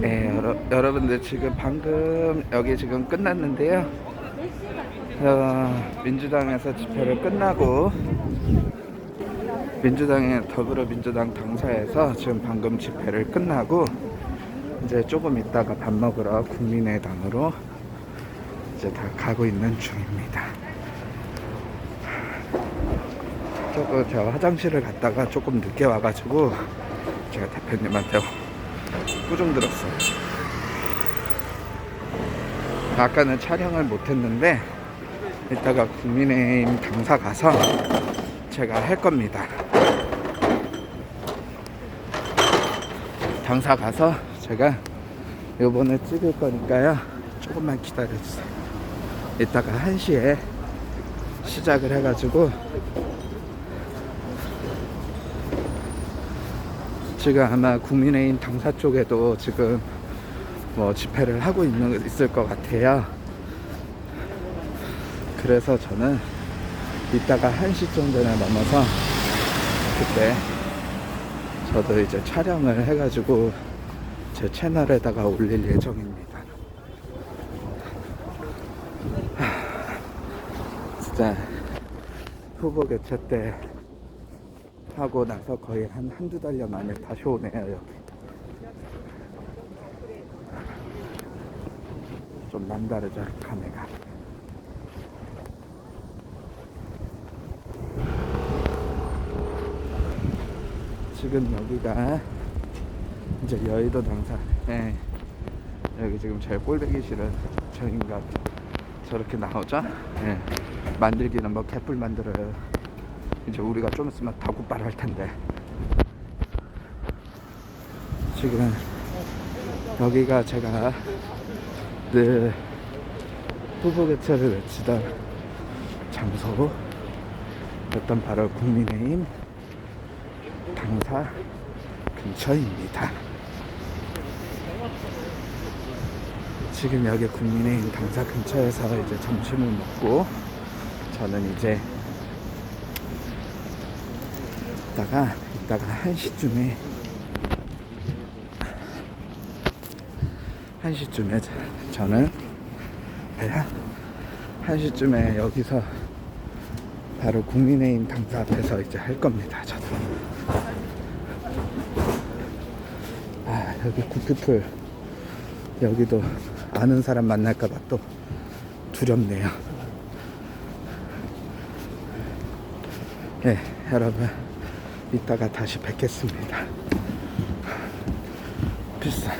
네, 여러, 여러 분들 지금 방금 여기 지금 끝났는데요. 어, 민주당에서 집회를 끝나고 민주당의 더불어민주당 당사에서 지금 방금 집회를 끝나고 이제 조금 있다가 밥 먹으러 국민의당으로 이제 다 가고 있는 중입니다. 조금 제가 화장실을 갔다가 조금 늦게 와가지고 제가 대표님한테 꾸중 들었어요. 아까는 촬영을 못했는데 이따가 국민의힘 당사 가서 제가 할 겁니다. 당사 가서 제가 요번에 찍을 거니까요. 조금만 기다려주세요. 이따가 1시에 시작을 해가지고 지금 아마 국민의힘 당사 쪽에도 지금 뭐 집회를 하고 있는 있을 것 같아요. 그래서 저는 이따가 1시 정도에 넘어서 그때 저도 이제 촬영을 해가지고 제 채널에다가 올릴 예정입니다. 하, 진짜 후보 개최 때 하고 나서 거의 한 한두 달여 만에 다시 오네요, 여기. 좀 남다르죠, 감회가. 지금 여기가 이제 여의도 당사. 예. 여기 지금 제일 꼴배기 싫은 저인가 저렇게 나오죠? 예. 만들기는 뭐 개뿔 만들어요. 이제 우리가 좀 있으면 다굿발 할 텐데. 지금 여기가 제가 늘 후보 개최를 외치던 장소였던 바로 국민의힘 당사 근처입니다. 지금 여기 국민의힘 당사 근처에서 이제 점심을 먹고 저는 이제 이따가 이따가 1시쯤에 1시쯤에 저는 배야 1시쯤에 여기서 바로 국민의힘 당사 앞에서 이제 할 겁니다. 저도. 아, 여기 구피풀. 여기도 아는 사람 만날까봐 또 두렵네요. 예, 여러분. 이따가 다시 뵙겠습니다. 비싸.